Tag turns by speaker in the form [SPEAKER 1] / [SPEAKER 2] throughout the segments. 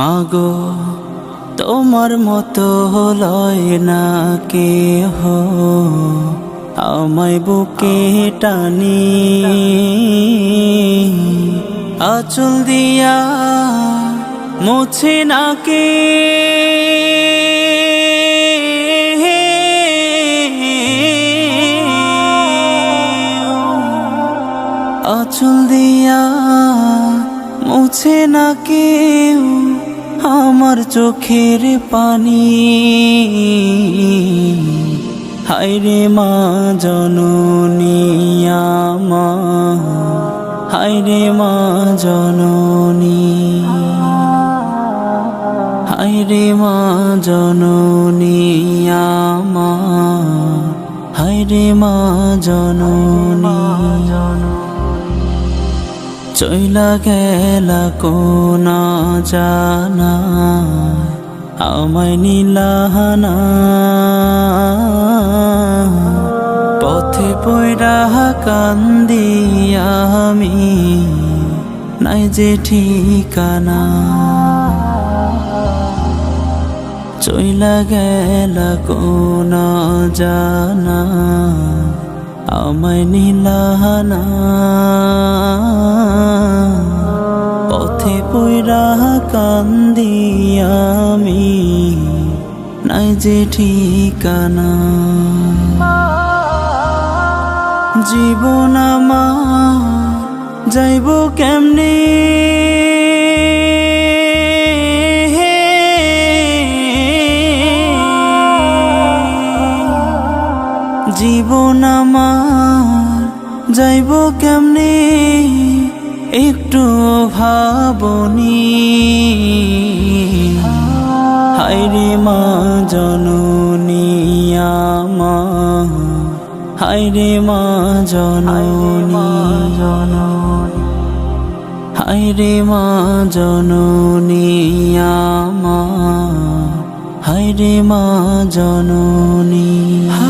[SPEAKER 1] মাগো তোমার মতো লয় না কে হো আমায় বুকে টানি। আচল দিয়া মুছে না কে। আচল দিয়া মুছে না কেউ। আমার চোখের পানি। হায়রে মা জননী আমার হায়রে মা জননী। হায়রে মা জননী আমার হায়রে মা জননী। চইলা গেলা কোনা জানা, আমায় নীলাহানা পথে পয়রা কান্দি আমি, নাই যে ঠিকানা। চইলা গেলা কোনা জানা। আমায় নীলাহানা পথে পয়রা কান্দি আমি নাই যে ঠিকানা। জীবন আমার যাইব কেমনে? জীবন আমার যাইব কেমনে? একটু ভাবনি। হায়রে মা জননী আমার, হায়রে মা জননী। হায়রে মা জননী আমার, হায়রে মা জননী।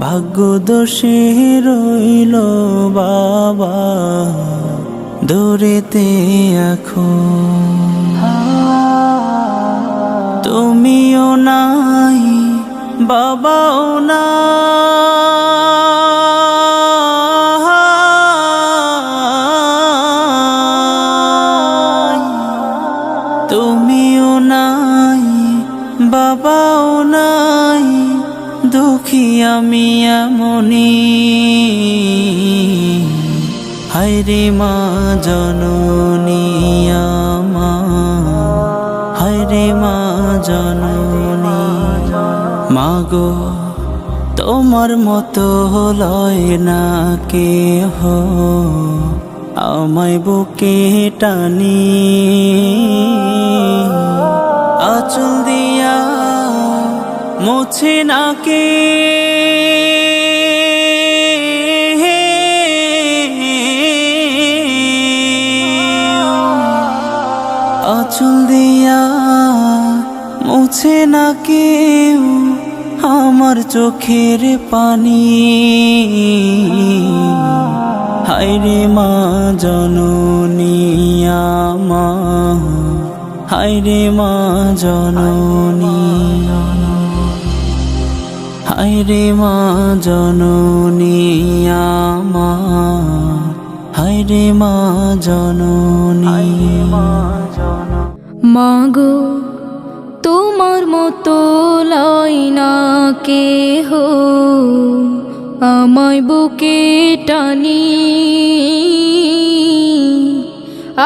[SPEAKER 1] ভাগ্য দোষে রইল বাবা। দূরেতে এখন। তুমিও নাই বাবাও না তুমিও নাই বাবাও নাই। দুঃখী আমি এমনি হায়রে মা জননী আমার। হায়রে মা জননী। মাগো, তোমার মতো লয় না কে হো আমায় বুকে টানি। আচল দিয়া মুছে না কে দিয়া মুছে না আমার চোখের পানি। হায়রে মা জননী আমার হায়রে মা জননী হায়রে মা জননী আমার। হায়রে মা জননী।
[SPEAKER 2] মাগো তোমার মতো লয় না কে হো আমায় বুকে টানি।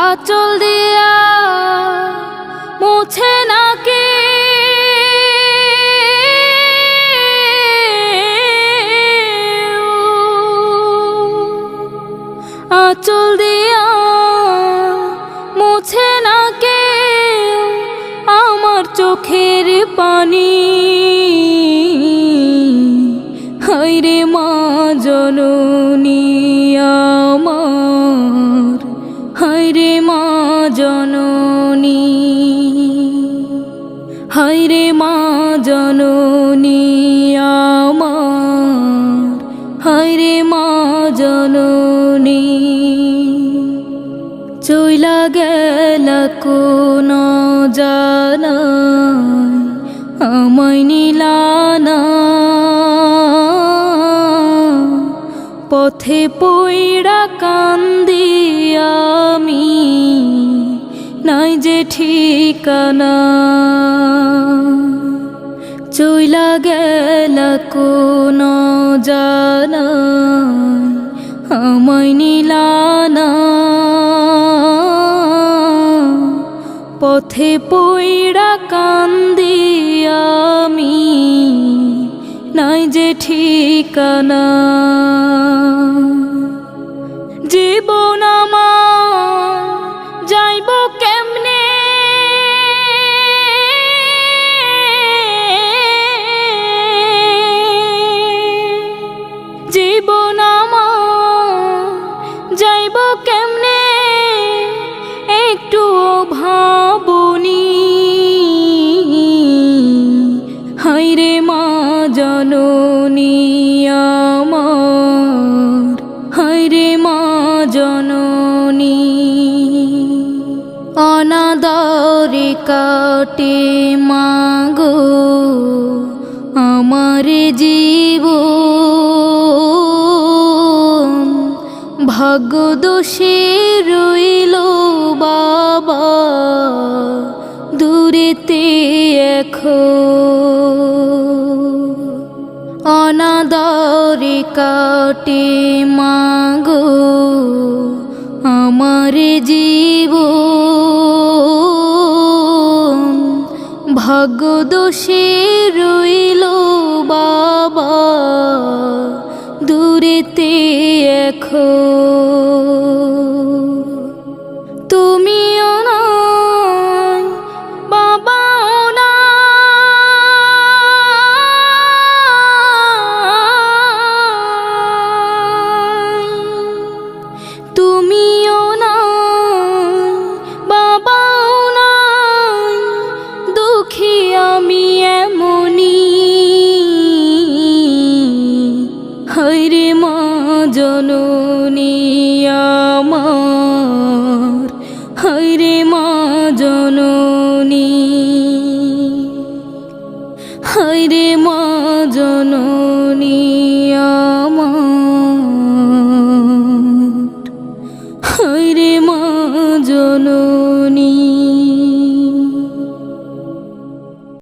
[SPEAKER 2] আচল দিয়া মুছে না আমার হাইরে মা জননী। চইলা গেল কোন জানা আমায় নিলানা পথে পইড়া কান্দি আমি, নাই যে ঠিকানা। চইলা গেল কোন জানা আমায় নীলানা পথে পইড়া কান্দি আমি নাই যে ঠিকানা। কাটে মাগো আমার জীব ভাগ্য দোষে রইল বাবা, দূরেতে এখন অনাদরে কাটে মাগো আমার জীব ভাগ্য দোষে রইল বাবা দূরেতে এখন হায় রে মা জননী।